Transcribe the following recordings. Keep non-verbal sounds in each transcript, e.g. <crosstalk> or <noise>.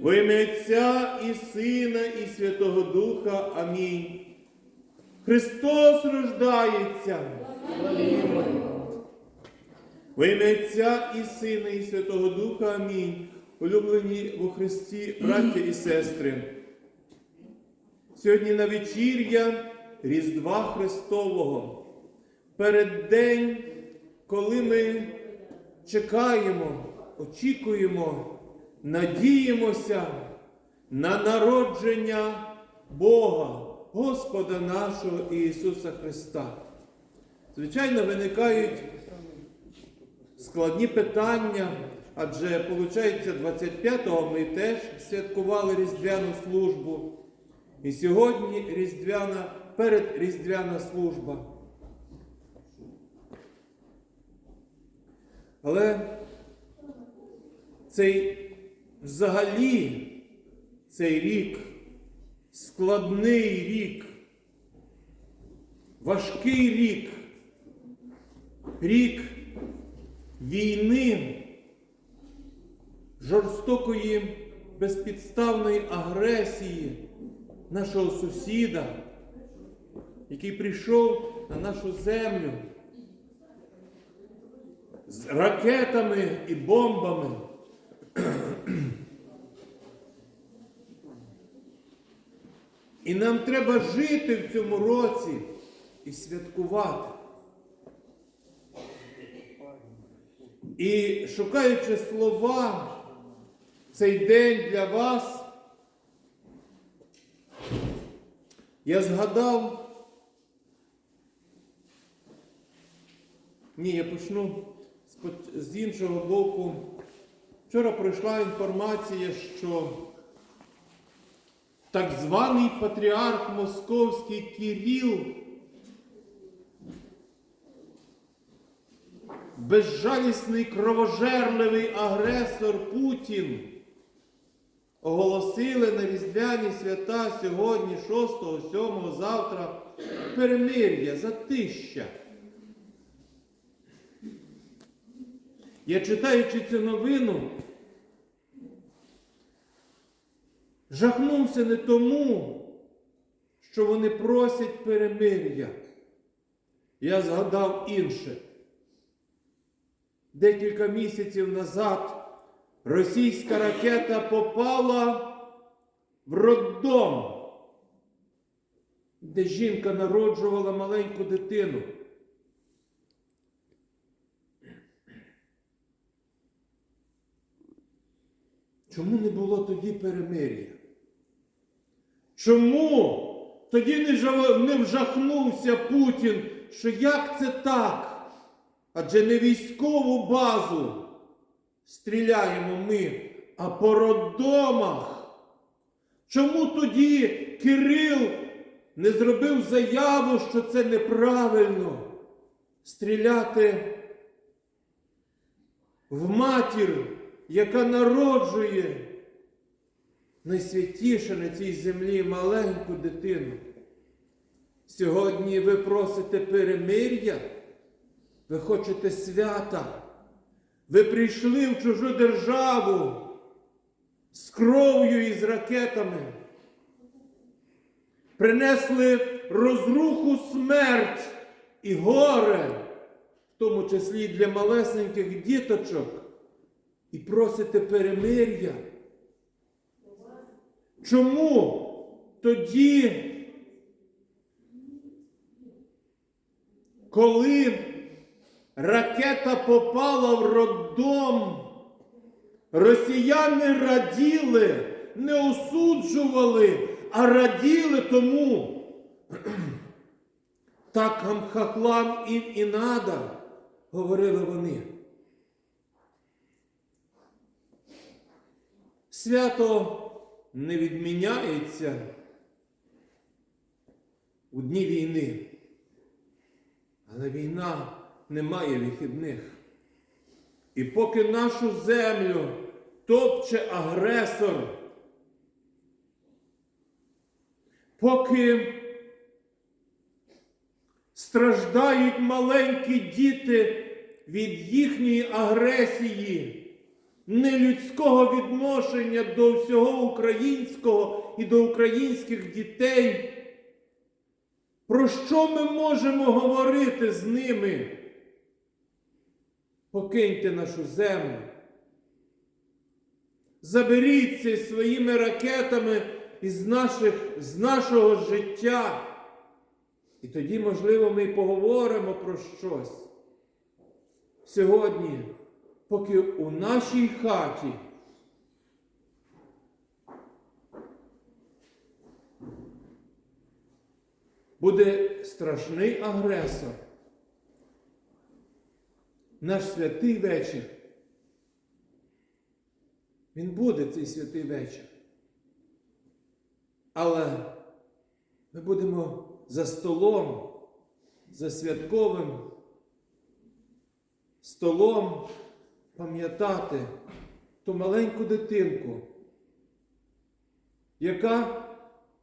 Во ім'я Отця і Сина, і Святого Духа. Амінь. Христос рождається. Во ім'я Отця і Сина, і Святого Духа. Амінь. Улюблені у Христі, браття і сестри. Сьогодні на вечір'я Різдва Христового. Переддень, коли ми чекаємо, очікуємо, надіємося на народження Бога, Господа нашого Ісуса Христа. Звичайно, виникають складні питання, адже, виходить, 25-го ми теж святкували Різдвяну службу. І сьогодні Різдвяна, передріздвяна служба. Але цей взагалі цей рік, складний рік, важкий рік, рік війни, жорстокої безпідставної агресії нашого сусіда, який прийшов на нашу землю з ракетами і бомбами. І нам треба жити в цьому році і святкувати. І шукаючи слова цей день для вас, я згадав. Ні, я почну з іншого боку. Вчора пройшла інформація, що так званий патріарх Московський Кирил безжалісний кровожерливий агресор Путін оголосили на Різдвяні свята сьогодні, 6, 7, завтра перемир'я, затища. Я читаючи цю новину, жахнувся не тому, що вони просять перемир'я. Я згадав інше. Декілька місяців назад російська ракета попала в роддом, де жінка народжувала маленьку дитину. Чому не було тоді перемир'я? Чому тоді не вжахнувся Путін, що як це так? Адже не військову базу стріляємо ми, а по роддомах. Чому тоді Кирил не зробив заяву, що це неправильно стріляти в матір, яка народжує найсвятіше на цій землі маленьку дитину? Сьогодні ви просите перемир'я, ви хочете свята, ви прийшли в чужу державу з кров'ю і з ракетами, принесли розруху смерть і горе, в тому числі для малесеньких діточок, і просите перемир'я. Чому тоді, коли ракета попала в роддом, росіяни раділи, не осуджували, а раділи тому. <clears throat> Так хахлам і, і надо, говорили вони. Свято не відміняється у дні війни. Але війна не має вихідних. І поки нашу землю топче агресор, поки страждають маленькі діти від їхньої агресії, нелюдського відношення до всього українського і до українських дітей. Про що ми можемо говорити з ними? Покиньте нашу землю. Заберіться своїми ракетами із, наших, з нашого життя. І тоді, можливо, ми поговоримо про щось. Сьогодні, поки у нашій хаті буде страшний агресор, наш святий вечір. Він буде цей святий вечір. Але ми будемо за столом, за святковим столом пам'ятати ту маленьку дитинку, яка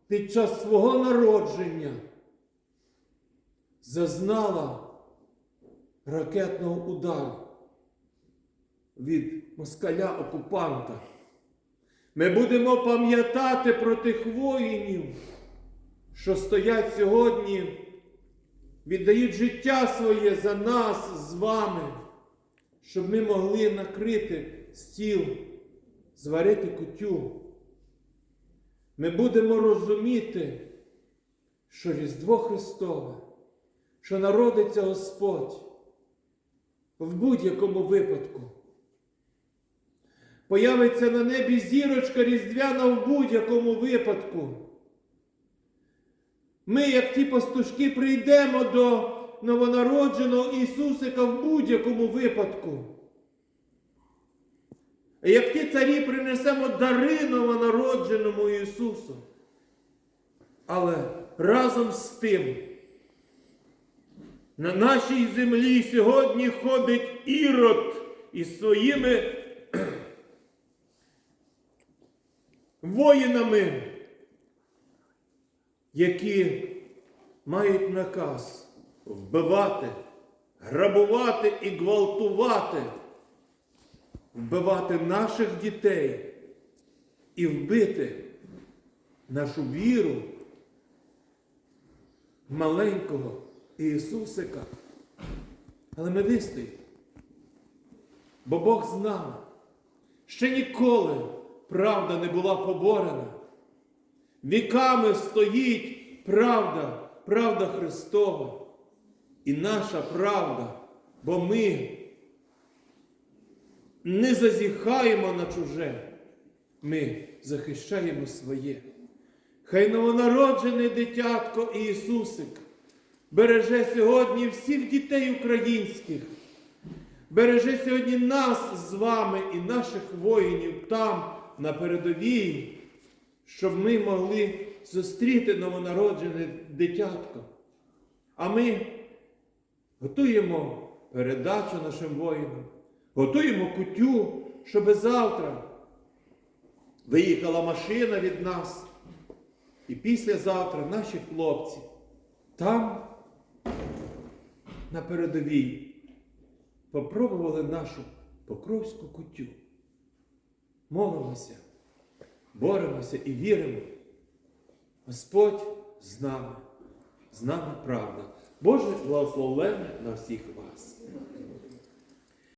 під час свого народження зазнала ракетного удару від москаля-окупанта. Ми будемо пам'ятати про тих воїнів, що стоять сьогодні, віддають життя своє за нас з вами, щоб ми могли накрити стіл, зварити кутю. Ми будемо розуміти, що Різдво Христове, що народиться Господь в будь-якому випадку. Появиться на небі зірочка різдвяна в будь-якому випадку. Ми, як ті пастушки, прийдемо до новонародженого Ісусика в будь-якому випадку. Як ті царі принесемо дари новонародженому Ісусу. Але разом з тим, на нашій землі сьогодні ходить ірод із своїми <clears throat> воїнами, які мають наказ вбивати, грабувати і гвалтувати, вбивати наших дітей і вбити нашу віру маленького Ісусика. Але ми вистоїмо, бо Бог з нами. Ще ніколи правда не була поборена. Віками стоїть правда, правда Христова. І наша правда, бо ми не зазіхаємо на чуже, ми захищаємо своє. Хай новонароджений дитятко Ісусик береже сьогодні всіх дітей українських, береже сьогодні нас з вами і наших воїнів там, на передовій, щоб ми могли зустріти новонароджене дитятко. А ми готуємо передачу нашим воїнам, готуємо кутю, щоб завтра виїхала машина від нас. І післязавтра наші хлопці там, на передовій, попробували нашу покровську кутю. Молимося, боремося і віримо. Господь з нами, з нами правда. Боже благословення на всіх вас.